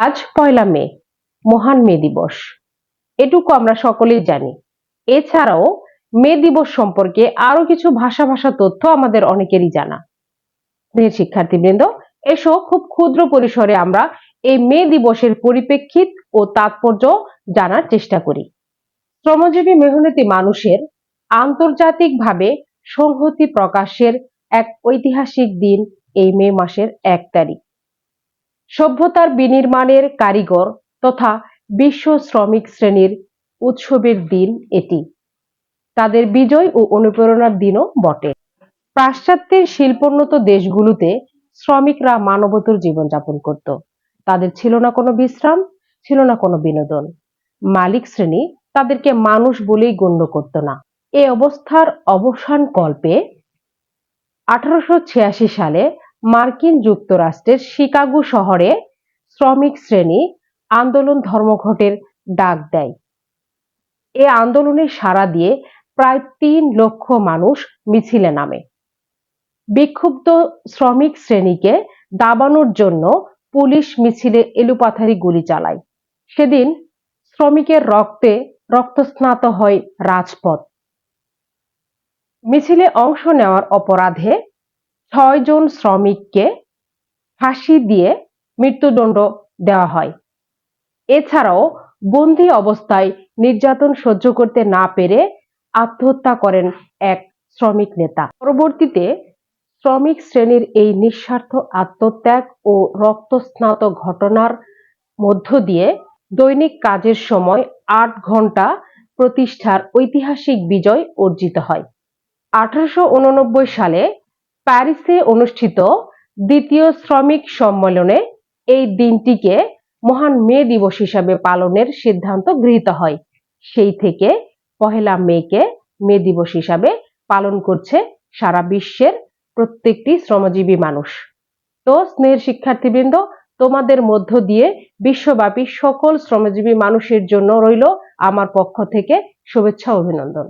আজ পয়লা মে, মহান মে দিবস। এটুকু আমরা সকলেই জানি। এছাড়াও মে দিবস সম্পর্কে আরও কিছু ভাষা ভাষা তথ্য আমাদের অনেকেরই জানা। শিক্ষার্থীবৃন্দ, এসো খুব ক্ষুদ্র পরিসরে আমরা এই মে দিবসের পরিপ্রেক্ষিত ও তাৎপর্য জানার চেষ্টা করি। শ্রমজীবী মেহনতি মানুষের আন্তর্জাতিকভাবে সংহতি প্রকাশের এক ঐতিহাসিক দিন এই মে মাসের এক তারিখ। সভ্যতার বিনির্মাণের কারিগর তথা বিশ্ব শ্রমিক শ্রেণির উৎসবের দিন এটি। তাদের বিজয় ও অনুপ্রেরণার দিনও বটে। পাশ্চাত্যের শিল্পোন্নত দেশগুলোতে শ্রমিকরা মানবতর জীবনযাপন করত। তাদের ছিল না কোনো বিশ্রাম, ছিল না কোনো বিনোদন। মালিক শ্রেণি তাদেরকে মানুষ বলেই গণ্য করত না। এ অবস্থার অবসান কল্পে আঠারোশো ছিয়াশি সালে মার্কিন যুক্তরাষ্ট্রের শিকাগো শহরে শ্রমিক শ্রেণি আন্দোলন ধর্মঘটের ডাক দেয়। এ আন্দোলনে সাড়া দিয়ে প্রায় তিন লক্ষ মানুষ মিছিলে নামে। বিক্ষুব্ধ শ্রমিক শ্রেণীকে দাবানোর জন্য পুলিশ মিছিলে এলুপাথারি গুলি চালায়। সেদিন শ্রমিকের রক্তে রক্তস্নাত হয় রাজপথ। মিছিলে অংশ নেওয়ার অপরাধে ছয় জন শ্রমিককে ফাঁসি দিয়ে মৃত্যুদণ্ড দেওয়া হয়। এছাড়াও বন্দি অবস্থায় নির্যাতন সহ্য করতে না পেরে আত্মহত্যা করেন এক শ্রমিক নেতা। পরবর্তীতে শ্রমিক শ্রেণির এই নিঃস্বার্থ আত্মত্যাগ ও রক্তস্নাত ঘটনার মধ্য দিয়ে দৈনিক কাজের সময় আট ঘণ্টা প্রতিষ্ঠার ঐতিহাসিক বিজয় অর্জিত হয়। আঠারোশো উননব্বই সালে প্যারিসে অনুষ্ঠিত দ্বিতীয় শ্রমিক সম্মেলনে এই দিনটিকে মহান মে দিবস হিসাবে পালনের সিদ্ধান্ত গৃহীত হয়। সেই থেকে পহেলা মেকে মে দিবস হিসাবে পালন করছে সারা বিশ্বের প্রত্যেকটি শ্রমজীবী মানুষ। তো স্নেহের শিক্ষার্থীবৃন্দ, তোমাদের মধ্য দিয়ে বিশ্বব্যাপী সকল শ্রমজীবী মানুষের জন্য রইল আমার পক্ষ থেকে শুভেচ্ছা অভিনন্দন।